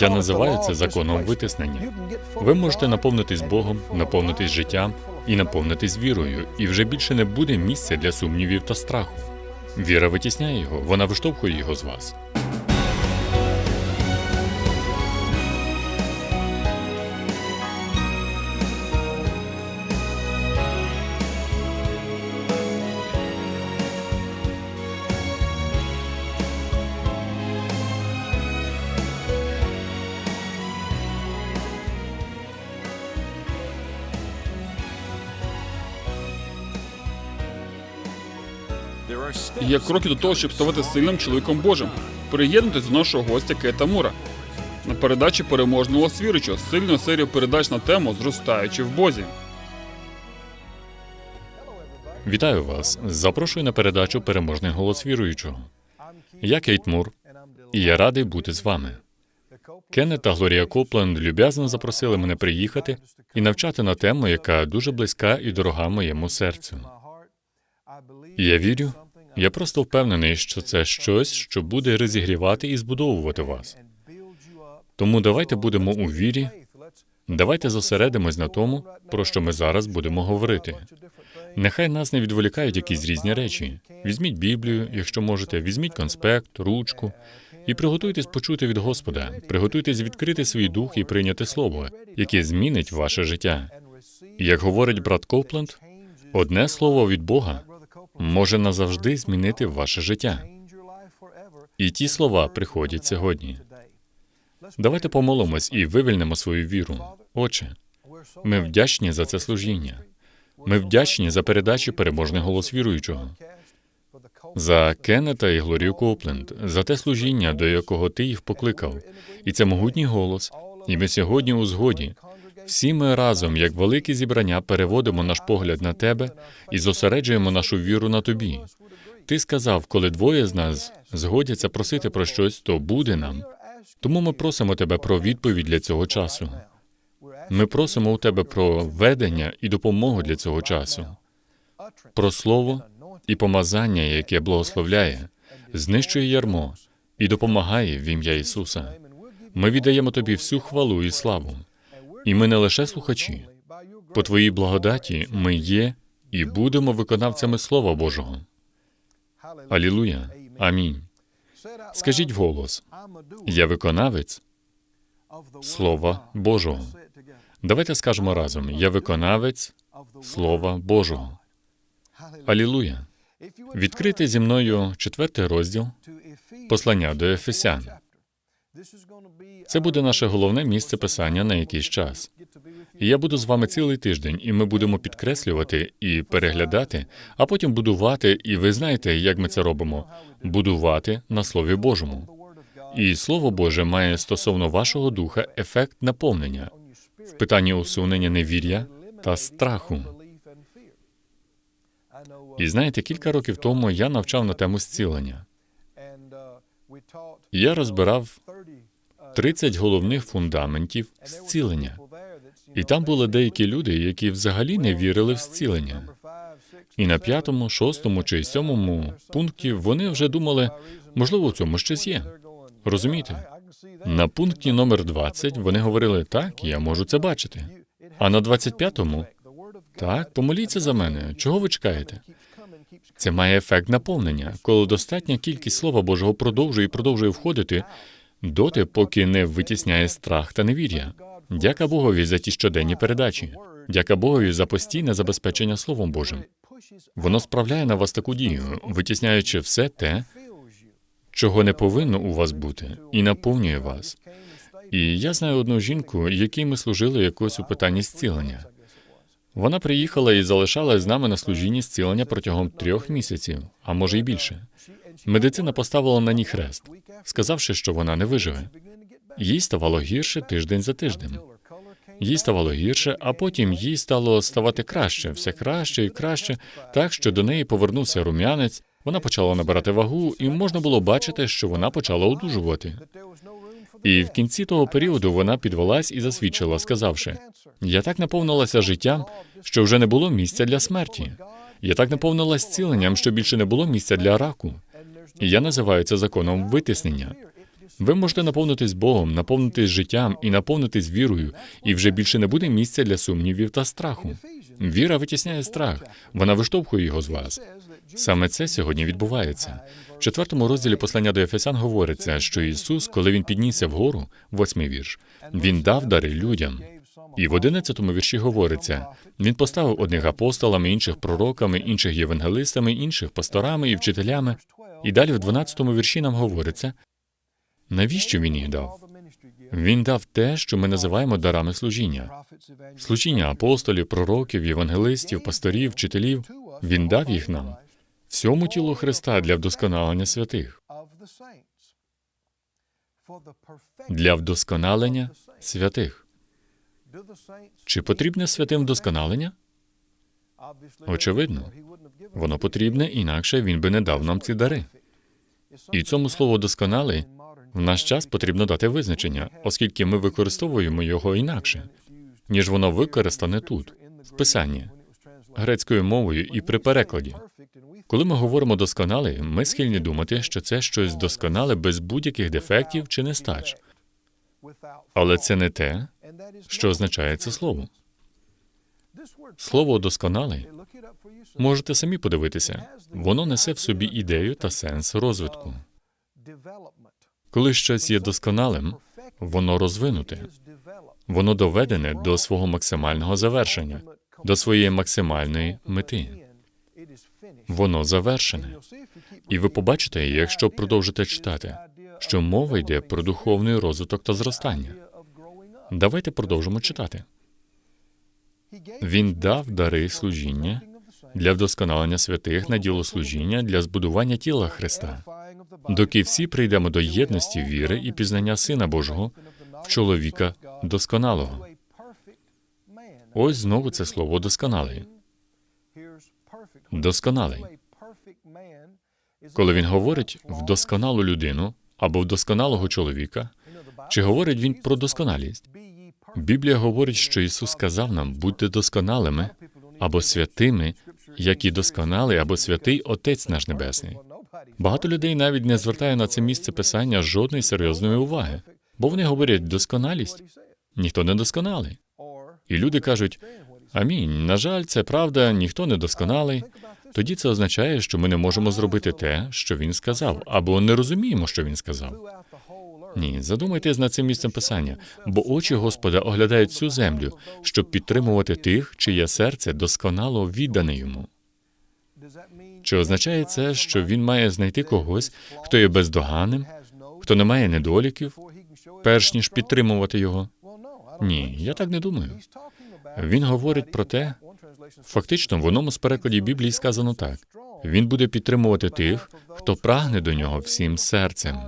Я називаю це законом витиснення. Ви можете наповнитись Богом, наповнитись життям і наповнитись вірою, і вже більше не буде місця для сумнівів та страху. Віра витісняє його, вона виштовхує його з вас. Є кроки до того, щоб ставати сильним чоловіком Божим. Приєднуйтесь до нашого гостя Кейта Мура. На передачі переможного голос сильну серію передач на тему Зростаючи в Бозі. Вітаю вас! Запрошую на передачу Переможний голос віруючого. Я Кейт Мур, і я радий бути з вами. Кеннет та Глорія Копленд люб'язно запросили мене приїхати і навчати на тему, яка дуже близька і дорога моєму серцю. І я вірю, я просто впевнений, що це щось, що буде розігрівати і збудовувати вас. Тому давайте будемо у вірі, давайте зосередимось на тому, про що ми зараз будемо говорити. Нехай нас не відволікають якісь різні речі. Візьміть Біблію, якщо можете, візьміть конспект, ручку і приготуйтесь почути від Господа. Приготуйтесь відкрити свій дух і прийняти слово, яке змінить ваше життя. Як говорить брат Копленд, одне слово від Бога може назавжди змінити ваше життя. І ті слова приходять сьогодні. Давайте помолимось і вивільнимо свою віру. Отче, ми вдячні за це служіння. Ми вдячні за передачу переможний голос віруючого, за Кеннета і Глорію Копленд, за те служіння, до якого ти їх покликав, і це могутній голос. І ми сьогодні у згоді. Всі ми разом, як велике зібрання, переводимо наш погляд на тебе і зосереджуємо нашу віру на тобі. Ти сказав, коли двоє з нас згодяться просити про щось, то буде нам. Тому ми просимо тебе про відповідь для цього часу. Ми просимо у тебе про ведення і допомогу для цього часу, про слово і помазання, яке благословляє, знищує ярмо і допомагає в ім'я Ісуса. Ми віддаємо тобі всю хвалу і славу. І ми не лише слухачі. По твоїй благодаті ми є і будемо виконавцями Слова Божого. Алілуя. Амінь. Скажіть вголос, я виконавець Слова Божого. Давайте скажемо разом: я виконавець Слова Божого. Алілуя. Відкрийте зі мною четвертий розділ послання до Ефесян. Це буде наше головне місце писання на якийсь час. І я буду з вами цілий тиждень, і ми будемо підкреслювати і переглядати, а потім будувати. І ви знаєте, як ми це робимо: будувати на Слові Божому. І Слово Боже має стосовно вашого духа ефект наповнення в питанні усунення невір'я та страху. І знаєте, кілька років тому я навчав на тему зцілення. Я розбирав 30 головних фундаментів зцілення. І там були деякі люди, які взагалі не вірили в зцілення. І на п'ятому, шостому чи сьомому пункті вони вже думали, можливо, в цьому щось є. Розумієте? На пункті номер 20 вони говорили, так, я можу це бачити. А на 25-му, так, помоліться за мене. Чого ви чекаєте? Це має ефект наповнення, коли достатня кількість Слова Божого продовжує і продовжує входити доти, поки не витісняє страх та невір'я. Дяка Богові за ті щоденні передачі. Дяка Богові за постійне забезпечення Словом Божим. Воно справляє на вас таку дію, витісняючи все те, чого не повинно у вас бути, і наповнює вас. І я знаю одну жінку, якій ми служили якось у питанні зцілення. Вона приїхала і залишалась з нами на служінні зцілення протягом трьох місяців, а може й більше. Медицина поставила на ній хрест, сказавши, що вона не виживе. Їй ставало гірше тиждень за тижнем. Їй ставало гірше, а потім їй стало ставати краще, все краще і краще, так що до неї повернувся рум'янець. Вона почала набирати вагу, і можна було бачити, що вона почала одужувати. І в кінці того періоду вона підвелась і засвідчила, сказавши: я так наповнилася життям, що вже не було місця для смерті. Я так наповнилась зціленням, що більше не було місця для раку. Я називаю це законом витиснення. Ви можете наповнитись Богом, наповнитись життям і наповнитись вірою, і вже більше не буде місця для сумнівів та страху. Віра витісняє страх, вона виштовхує його з вас. Саме це сьогодні відбувається. В четвертому розділі послання до Ефесян говориться, що Ісус, коли він піднісся вгору, восьмий вірш, він дав дари людям. І в одинадцятому вірші говориться: він поставив одних апостолами, інших пророками, інших євангелистами, інших пасторами і вчителями. І далі в дванадцятому вірші нам говориться, навіщо він їх дав? Він дав те, що ми називаємо дарами служіння. Служіння апостолів, пророків, євангелистів, пасторів, вчителів. Він дав їх нам всьому тілу Христа для вдосконалення святих, для вдосконалення святих. Чи потрібне святим вдосконалення? Очевидно, воно потрібне, інакше він би не дав нам ці дари. І цьому слову досконалий в наш час потрібно дати визначення, оскільки ми використовуємо його інакше, ніж воно використане тут, в писанні, грецькою мовою і при перекладі. Коли ми говоримо досконалий, ми схильні думати, що це щось досконале без будь-яких дефектів чи нестач. Але це не те, що означає це слово. Слово досконалий можете самі подивитися, воно несе в собі ідею та сенс розвитку. Коли щось є досконалим, воно розвинуте, воно доведене до свого максимального завершення, до своєї максимальної мети. Воно завершене. І ви побачите, якщо продовжите читати, що мова йде про духовний розвиток та зростання. Давайте продовжимо читати. Він дав дари служіння для вдосконалення святих на діло служіння для збудування тіла Христа, доки всі прийдемо до єдності віри і пізнання Сина Божого в чоловіка досконалого. Ось знову це слово досконалий. Досконалий. Коли він говорить в досконалу людину або в досконалого чоловіка, чи говорить він про досконалість? Біблія говорить, що Ісус сказав нам, будьте досконалими або святими, як і досконалий або святий Отець наш Небесний. Багато людей навіть не звертає на це місце писання жодної серйозної уваги, бо вони говорять досконалість. Ніхто не досконалий. І люди кажуть: Амінь. На жаль, це правда, ніхто не досконалий. Тоді це означає, що ми не можемо зробити те, що він сказав, або не розуміємо, що він сказав. Ні, задумайтесь над цим місцем писання, бо очі Господа оглядають всю землю, щоб підтримувати тих, чиє серце досконало віддане йому. Чи означає це, що він має знайти когось, хто є бездоганним, хто не має недоліків, перш ніж підтримувати його? Ні, я так не думаю. Він говорить про те, фактично, в одному з перекладів Біблії сказано так: він буде підтримувати тих, хто прагне до нього всім серцем,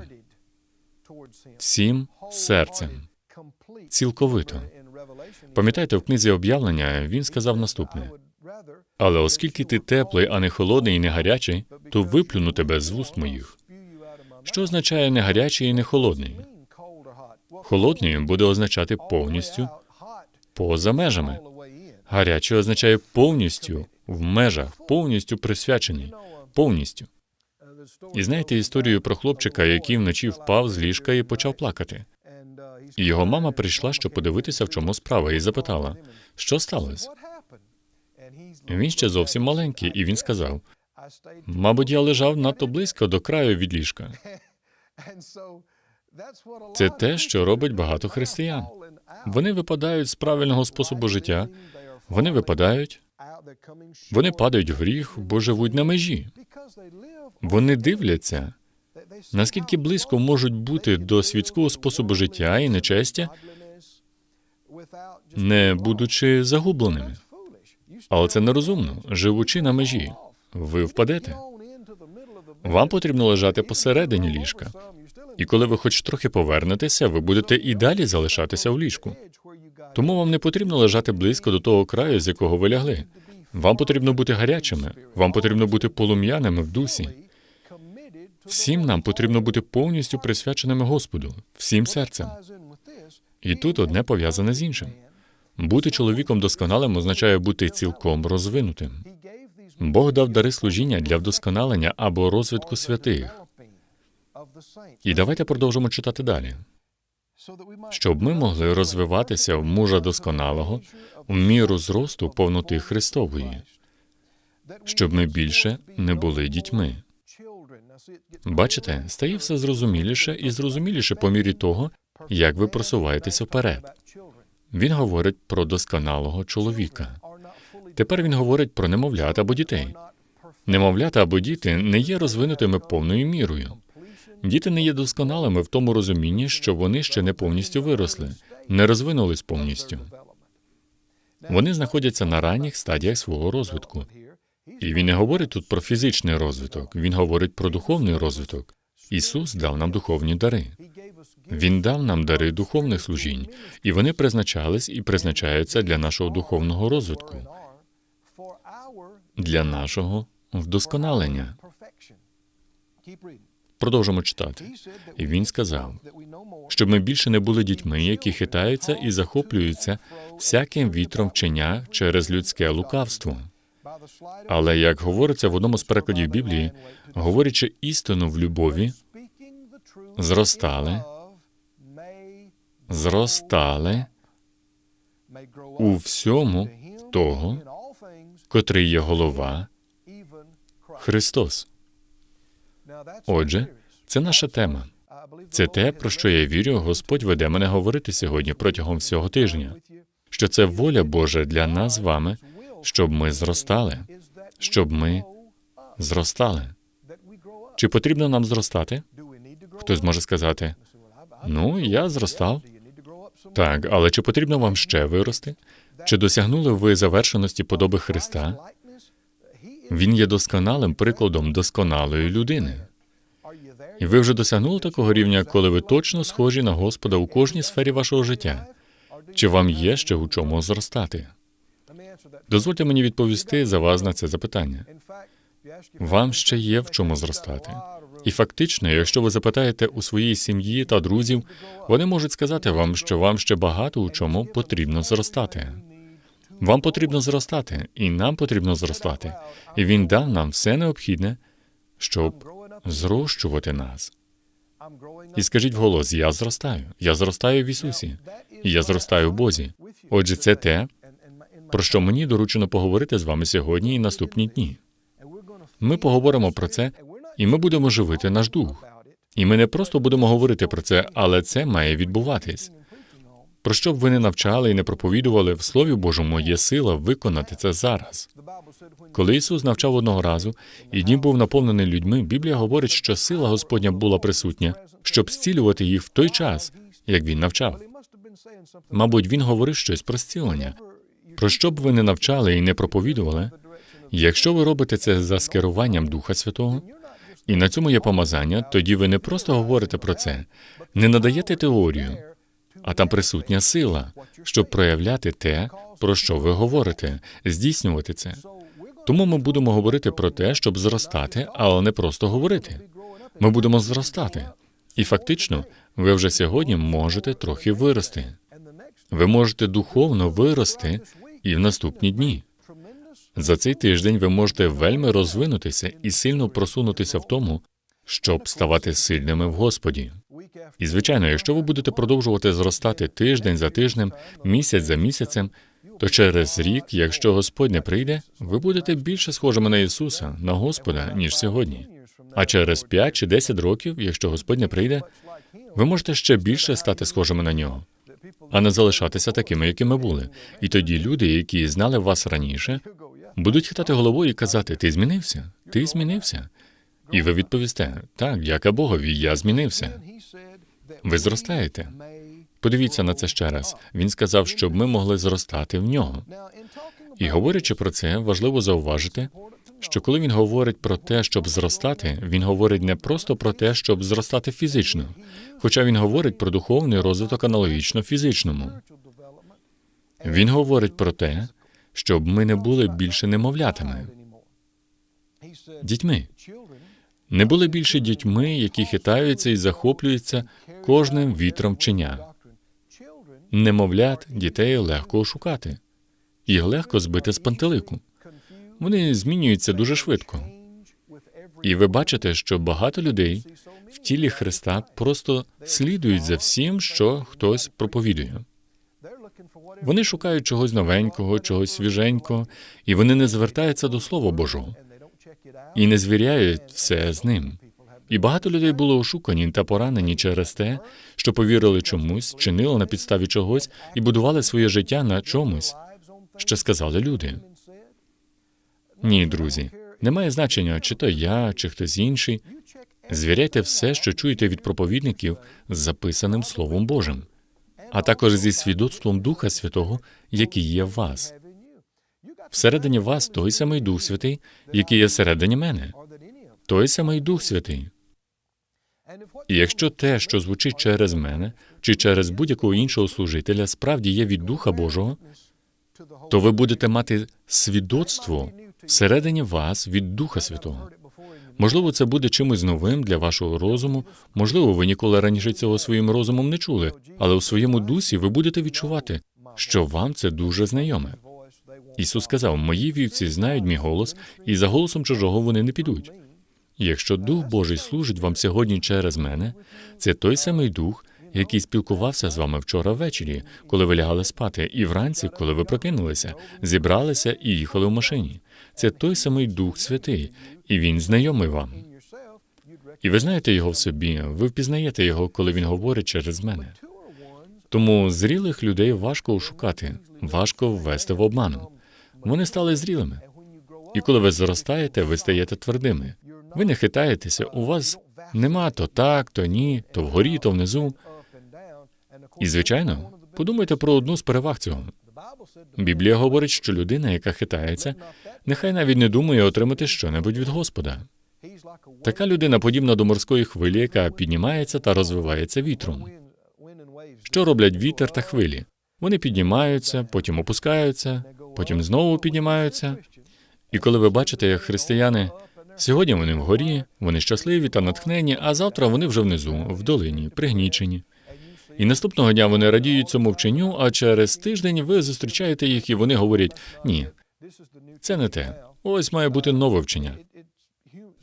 всім серцем, цілковито. Пам'ятаєте, в книзі об'явлення він сказав наступне: але оскільки ти теплий, а не холодний і не гарячий, то виплюну тебе з вуст моїх. Що означає не гарячий і не холодний? Холодний буде означати повністю поза межами. Гарячий означає повністю в межах, повністю присвячений, повністю. І знаєте історію про хлопчика, який вночі впав з ліжка і почав плакати. Його мама прийшла, щоб подивитися, в чому справа, і запитала, що сталося. Він ще зовсім маленький, і він сказав: мабуть, я лежав надто близько до краю від ліжка. Це те, що робить багато християн. Вони випадають з правильного способу життя, вони випадають, вони падають в гріх, бо живуть на межі. Вони дивляться, наскільки близько можуть бути до світського способу життя і нечестя, не будучи загубленими. Але це нерозумно, живучи на межі. Ви впадете. Вам потрібно лежати посередині ліжка. І коли ви хоч трохи повернетеся, ви будете і далі залишатися в ліжку. Тому вам не потрібно лежати близько до того краю, з якого ви лягли. Вам потрібно бути гарячими, вам потрібно бути полум'яними в дусі. Всім нам потрібно бути повністю присвяченими Господу, всім серцем. І тут одне пов'язане з іншим. Бути чоловіком досконалим означає бути цілком розвинутим. Бог дав дари служіння для вдосконалення або розвитку святих. І давайте продовжимо читати далі. Щоб ми могли розвиватися в мужа досконалого в міру зросту повноти Христової, щоб ми більше не були дітьми. Бачите, стає все зрозуміліше і зрозуміліше по мірі того, як ви просуваєтеся вперед. Він говорить про досконалого чоловіка. Тепер він говорить про немовлят або дітей. Немовлята або діти не є розвинутими повною мірою. Діти не є досконалими в тому розумінні, що вони ще не повністю виросли, не розвинулись повністю. Вони знаходяться на ранніх стадіях свого розвитку. І він не говорить тут про фізичний розвиток, він говорить про духовний розвиток. Ісус дав нам духовні дари. Він дав нам дари духовних служінь, і вони призначались і призначаються для нашого духовного розвитку, для нашого вдосконалення. Продовжимо читати. І він сказав, щоб ми більше не були дітьми, які хитаються і захоплюються всяким вітром вчення через людське лукавство. Але як говориться в одному з перекладів Біблії, говорячи істину в любові, зростали, зростали у всьому того, котрий є голова Христос. Отже, це наша тема. Це те, про що я вірю, Господь веде мене говорити сьогодні протягом всього тижня. Що це воля Божа для нас з вами, щоб ми зростали, щоб ми зростали. Чи потрібно нам зростати? Хтось може сказати: ну, я зростав. Так, але чи потрібно вам ще вирости? Чи досягнули ви завершеності подоби Христа? Він є досконалим прикладом досконалої людини. І ви вже досягнули такого рівня, коли ви точно схожі на Господа у кожній сфері вашого життя. Чи вам є ще у чому зростати? Дозвольте мені відповісти за вас на це запитання. Вам ще є в чому зростати. І фактично, якщо ви запитаєте у своїй сім'ї та друзів, вони можуть сказати вам, що вам ще багато у чому потрібно зростати. Вам потрібно зростати, і нам потрібно зростати. І він дав нам все необхідне, щоб зрощувати нас. І скажіть вголос: я зростаю. Я зростаю в Ісусі, і я зростаю в Бозі. Отже, це те, про що мені доручено поговорити з вами сьогодні і наступні дні. Ми поговоримо про це, і ми будемо живити наш дух. І ми не просто будемо говорити про це, але це має відбуватись. Про що б ви не навчали і не проповідували, в Слові Божому є сила виконати це зараз. Коли Ісус навчав одного разу, і дім був наповнений людьми, Біблія говорить, що сила Господня була присутня, щоб зцілювати їх в той час, як він навчав. Мабуть, він говорив щось про зцілення. Про що б ви не навчали і не проповідували, якщо ви робите це за скеруванням Духа Святого, і на цьому є помазання, тоді ви не просто говорите про це, не надаєте теорію, а там присутня сила, щоб проявляти те, про що ви говорите, здійснювати це. Тому ми будемо говорити про те, щоб зростати, але не просто говорити. Ми будемо зростати. І фактично, ви вже сьогодні можете трохи вирости. Ви можете духовно вирости і в наступні дні. За цей тиждень ви можете вельми розвинутися і сильно просунутися в тому, щоб ставати сильними в Господі. І звичайно, якщо ви будете продовжувати зростати тиждень за тижнем, місяць за місяцем, то через рік, якщо Господь не прийде, ви будете більше схожими на Ісуса, на Господа, ніж сьогодні. А через 5 чи 10 років, якщо Господь не прийде, ви можете ще більше стати схожими на нього, а не залишатися такими, якими були. І тоді люди, які знали вас раніше, будуть хитати головою і казати: Ти змінився? Ти змінився? І ви відповісте: так, дяка Богові, я змінився. Ви зростаєте. Подивіться на це ще раз. Він сказав, щоб ми могли зростати в нього. І говорячи про це, важливо зауважити, що коли він говорить про те, щоб зростати, він говорить не просто про те, щоб зростати фізично, хоча він говорить про духовний розвиток аналогічно фізичному. Він говорить про те, щоб ми не були більше немовлятами, дітьми. Не були більше дітьми, які хитаються і захоплюються кожним вітром вчення. Немовлят дітей легко ошукати, їх легко збити з пантелику. Вони змінюються дуже швидко. І ви бачите, що багато людей в тілі Христа просто слідують за всім, що хтось проповідує. Вони шукають чогось новенького, чогось свіженького, і вони не звертаються до Слова Божого і не звіряють все з ним. І багато людей було ошукані та поранені через те, що повірили чомусь, чинили на підставі чогось і будували своє життя на чомусь, що сказали люди. Ні, друзі, немає значення, чи то я, чи хтось інший. Звіряйте все, що чуєте від проповідників з записаним Словом Божим, а також зі свідоцтвом Духа Святого, який є в вас. Всередині вас той самий Дух Святий, який є всередині мене, той самий Дух Святий. І якщо те, що звучить через мене, чи через будь-якого іншого служителя, справді є від Духа Божого, то ви будете мати свідоцтво всередині вас від Духа Святого. Можливо, це буде чимось новим для вашого розуму. Можливо, ви ніколи раніше цього своїм розумом не чули, але у своєму дусі ви будете відчувати, що вам це дуже знайоме. Ісус сказав: Мої вівці знають мій голос, і за голосом чужого вони не підуть. Якщо Дух Божий служить вам сьогодні через мене, це той самий дух, який спілкувався з вами вчора ввечері, коли ви лягали спати, і вранці, коли ви прокинулися, зібралися і їхали в машині. Це той самий Дух Святий, і він знайомий вам. І ви знаєте його в собі, ви впізнаєте його, коли він говорить через мене. Тому зрілих людей важко ошукати, важко ввести в обману. Вони стали зрілими. І коли ви зростаєте, ви стаєте твердими. Ви не хитаєтеся, у вас нема то так, то ні, то вгорі, то внизу. І, звичайно, подумайте про одну з переваг цього. Біблія говорить, що людина, яка хитається, нехай навіть не думає отримати щонебудь від Господа. Така людина подібна до морської хвилі, яка піднімається та розвивається вітром. Що роблять вітер та хвилі? Вони піднімаються, потім опускаються, потім знову піднімаються. І коли ви бачите, як християни сьогодні вони вгорі, вони щасливі та натхнені, а завтра вони вже внизу, в долині, пригнічені. І наступного дня вони радіють цьому вченню, а через тиждень ви зустрічаєте їх, і вони говорять: ні, це не те. Ось має бути нове вчення.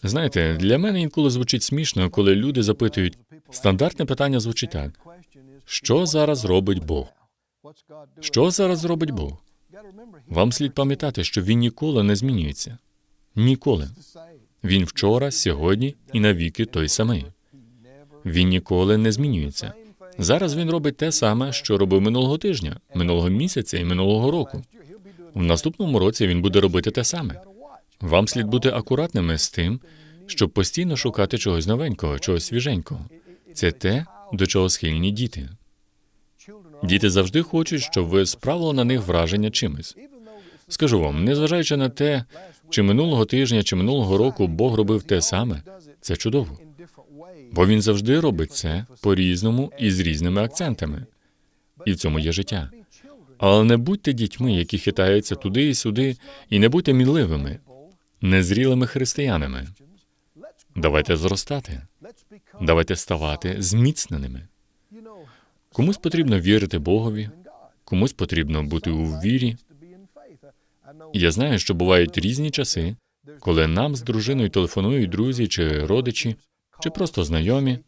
Знаєте, для мене інколи звучить смішно, коли люди запитують. Стандартне питання звучить так: що зараз робить Бог? Що зараз робить Бог? Вам слід пам'ятати, що він ніколи не змінюється. Ніколи. Він вчора, сьогодні і навіки той самий. Він ніколи не змінюється. Зараз він робить те саме, що робив минулого тижня, минулого місяця і минулого року. В наступному році він буде робити те саме. Вам слід бути акуратними з тим, щоб постійно шукати чогось новенького, чогось свіженького. Це те, до чого схильні діти. Діти завжди хочуть, щоб ви справили на них враження чимось. Скажу вам, незважаючи на те, чи минулого тижня, чи минулого року Бог робив те саме, це чудово. Бо він завжди робить це по-різному і з різними акцентами. І в цьому є життя. Але не будьте дітьми, які хитаються туди і сюди, і не будьте мінливими, незрілими християнами. Давайте зростати, давайте ставати зміцненими. Комусь потрібно вірити Богові, комусь потрібно бути у вірі. Я знаю, що бувають різні часи, коли нам з дружиною телефонують друзі чи родичі, чи просто знайомі,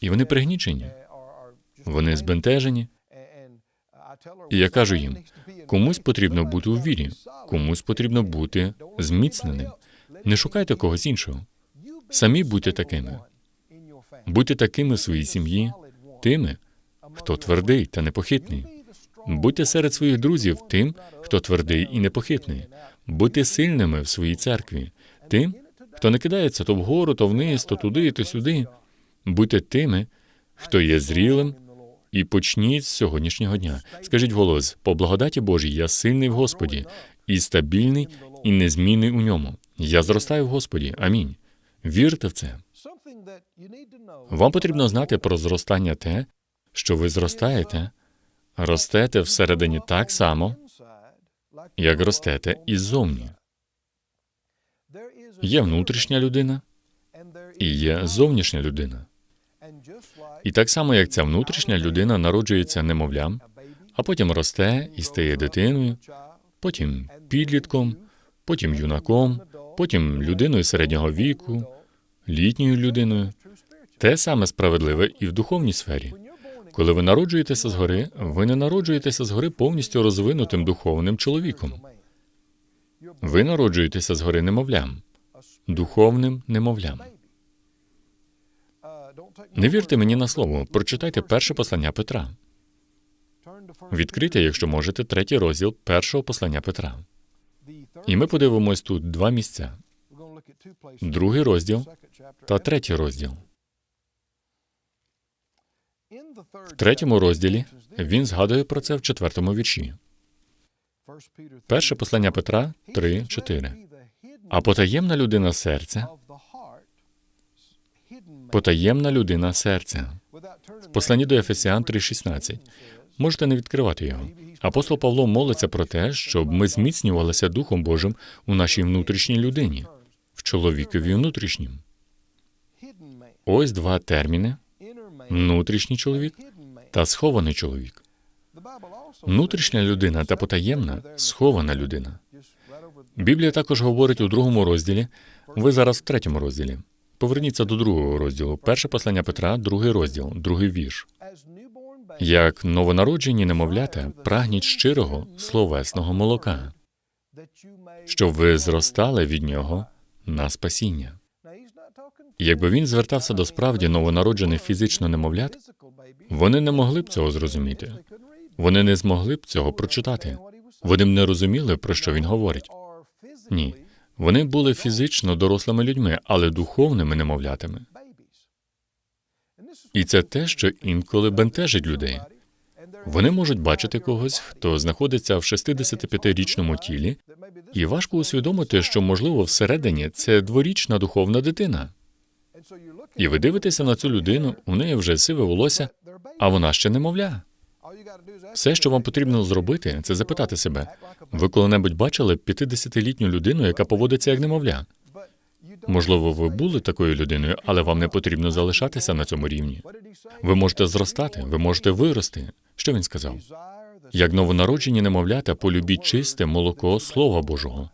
і вони пригнічені, вони збентежені. І я кажу їм: комусь потрібно бути у вірі, комусь потрібно бути зміцненим. Не шукайте когось іншого. Самі будьте такими. Будьте такими в своїй сім'ї, тими, хто твердий та непохитний. Будьте серед своїх друзів тим, хто твердий і непохитний. Будьте сильними в своїй церкві, тим, хто не кидається то вгору, то вниз, то туди, то сюди. Будьте тими, хто є зрілим, і почніть з сьогоднішнього дня. Скажіть голос, по благодаті Божій, я сильний в Господі, і стабільний, і незмінний у ньому. Я зростаю в Господі. Амінь. Вірте в це. Вам потрібно знати про зростання те, що ви зростаєте, ростете всередині так само, як ростете іззовні. Є внутрішня людина і є зовнішня людина. І так само, як ця внутрішня людина народжується немовлям, а потім росте і стає дитиною, потім підлітком, потім юнаком, потім людиною середнього віку, літньою людиною. Те саме справедливе і в духовній сфері. Коли ви народжуєтеся згори, ви не народжуєтеся згори повністю розвинутим духовним чоловіком. Ви народжуєтеся згори немовлям, духовним немовлям. Не вірте мені на слово, прочитайте перше послання Петра. Відкрийте, якщо можете, третій розділ першого послання Петра. І ми подивимось тут два місця: другий розділ та третій розділ. В третьому розділі він згадує про це в четвертому вірші. Перше послання Петра 3.4. А потаємна людина серця, потаємна людина серця. В посланні до Ефесіан 3.16. Можете не відкривати його. Апостол Павло молиться про те, щоб ми зміцнювалися Духом Божим у нашій внутрішній людині, в чоловікові внутрішнім. Ось два терміни: внутрішній чоловік та схований чоловік. Внутрішня людина та потаємна схована людина. Біблія також говорить у другому розділі. Ви зараз в третьому розділі. Поверніться до другого розділу. Перше послання Петра, другий розділ, другий вірш. Як новонароджені немовлята прагніть щирого словесного молока, щоб ви зростали від нього на спасіння. Якби він звертався до справді новонароджених фізично немовлят, вони не могли б цього зрозуміти. Вони не змогли б цього прочитати. Вони б не розуміли, про що він говорить. Ні, вони були фізично дорослими людьми, але духовними немовлятами. І це те, що інколи бентежить людей. Вони можуть бачити когось, хто знаходиться в 65-річному тілі, і важко усвідомити, що, можливо, всередині це дворічна духовна дитина. І ви дивитеся на цю людину, у неї вже сиве волосся, а вона ще немовля. Все, що вам потрібно зробити, це запитати себе: ви коли-небудь бачили 50-літню людину, яка поводиться як немовля? Можливо, ви були такою людиною, але вам не потрібно залишатися на цьому рівні. Ви можете зростати, ви можете вирости. Що він сказав? Як новонароджені немовлята, полюбіть чисте молоко Слова Божого,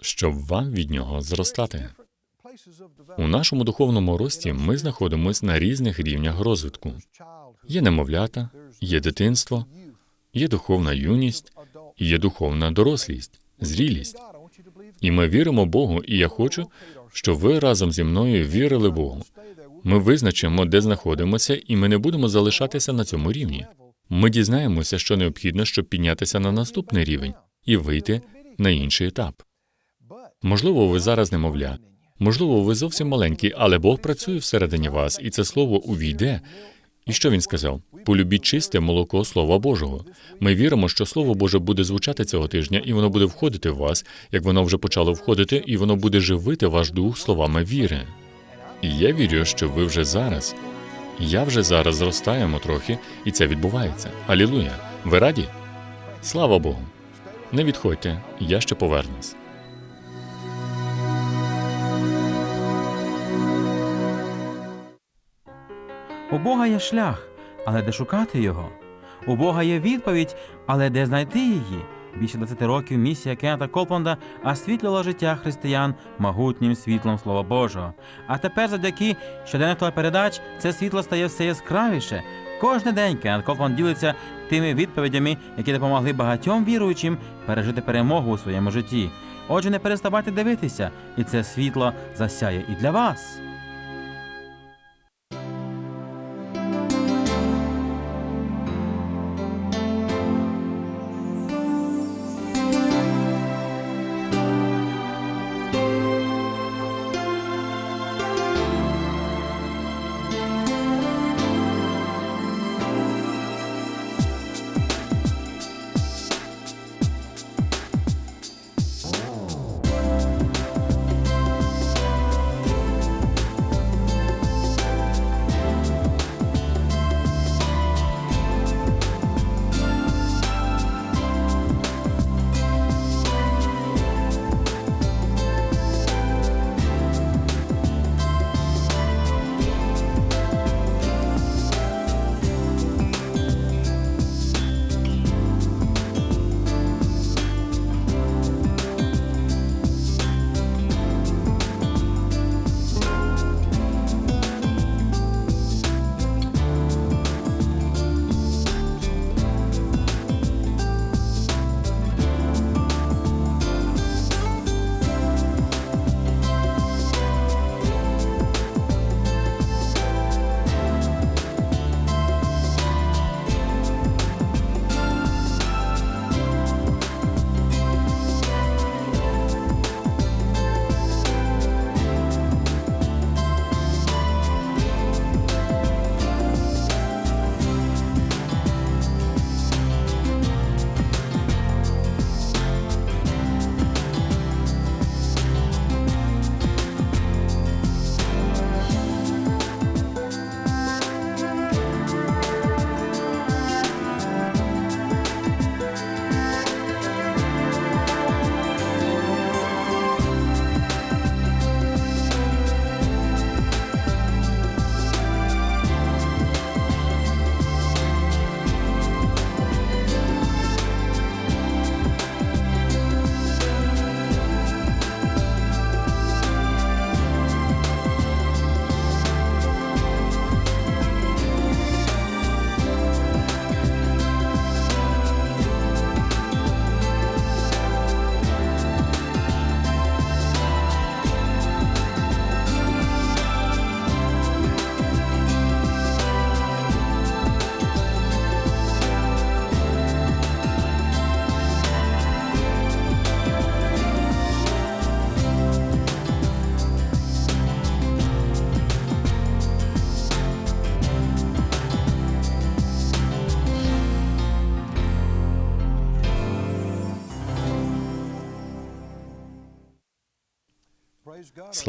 щоб вам від нього зростати. У нашому духовному рості ми знаходимося на різних рівнях розвитку. Є немовлята, є дитинство, є духовна юність, є духовна дорослість, зрілість. І ми віримо Богу, і я хочу, щоб ви разом зі мною вірили Богу. Ми визначимо, де знаходимося, і ми не будемо залишатися на цьому рівні. Ми дізнаємося, що необхідно, щоб піднятися на наступний рівень і вийти на інший етап. Можливо, ви зараз немовля, можливо, ви зовсім маленький, але Бог працює всередині вас, і це слово увійде. І що він сказав? Полюбіть чисте молоко Слова Божого. Ми віримо, що Слово Боже буде звучати цього тижня, і воно буде входити в вас, як воно вже почало входити, і воно буде живити ваш дух словами віри. І я вірю, що ви вже зараз. Я вже зараз зростаємо трохи, і це відбувається. Алілуя! Ви раді? Слава Богу! Не відходьте, я ще повернусь. У Бога є шлях, але де шукати його? У Бога є відповідь, але де знайти її? Більше 20 років місія Кеннета Копланда освітлювала життя християн могутнім світлом Слова Божого. А тепер, завдяки щоденних телепередач, це світло стає все яскравіше. Кожен день Кеннет Копланд ділиться тими відповідями, які допомогли багатьом віруючим пережити перемогу у своєму житті. Отже, не переставайте дивитися, і це світло засяє і для вас.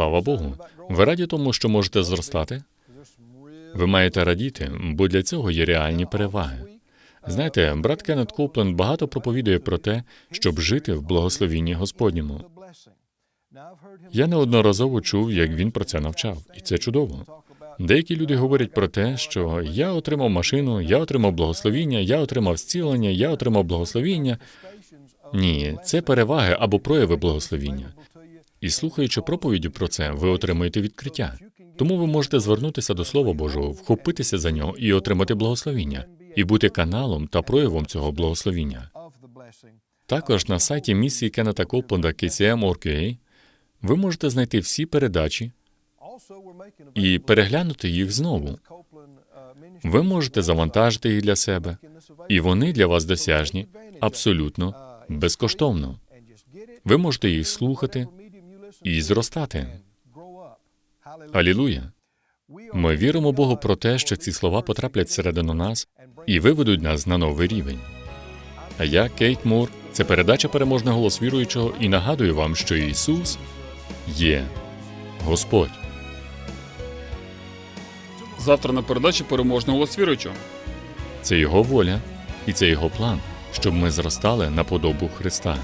Слава Богу. Ви раді тому, що можете зростати? Ви маєте радіти, бо для цього є реальні переваги. Знаєте, брат Кеннет Копленд багато проповідує про те, щоб жити в благословінні Господньому. Я неодноразово чув, як він про це навчав, і це чудово. Деякі люди говорять про те, що я отримав машину, я отримав благословіння, я отримав зцілення, я отримав благословіння. Ні, це переваги або прояви благословіння. І слухаючи проповіді про це, ви отримуєте відкриття. Тому ви можете звернутися до Слова Божого, вхопитися за нього і отримати благословіння, і бути каналом та проявом цього благословіння. Також на сайті місії Кеннета Копленда KCM.org.ua ви можете знайти всі передачі і переглянути їх знову. Ви можете завантажити їх для себе, і вони для вас досяжні абсолютно безкоштовно. Ви можете їх слухати і зростати. Алілуя! Ми віримо Богу про те, що ці слова потраплять всередину нас і виведуть нас на новий рівень. А я, Кейт Мур, це передача переможний голос віруючого і нагадую вам, що Ісус є Господь. Завтра на передачі переможний голос віруючого. Це Його воля і це Його план, щоб ми зростали на подобу Христа.